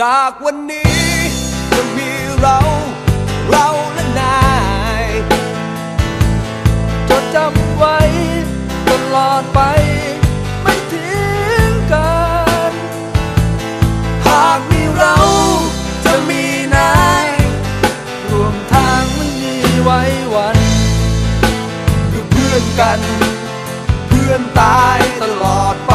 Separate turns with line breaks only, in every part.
จากวันนี้จะมีเรา เรา
และนาย
จดจำไว้ตลอดไปไม่ทิ้งกัน หากมีเราจะมีนายรวมทางไม่มีไว้วันคือเพื่อนกัน เพื่อนตายตลอดไป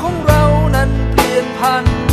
ของเรานั้นเปลี่ยนพัน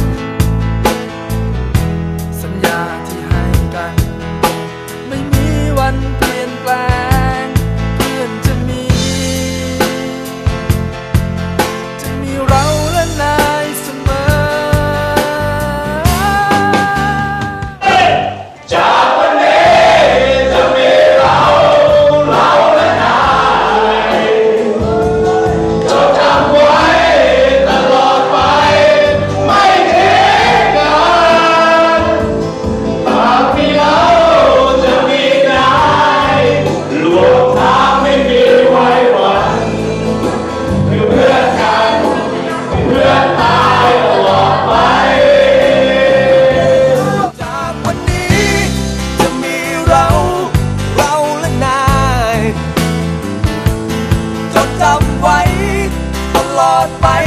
จำไว้ตลอดไป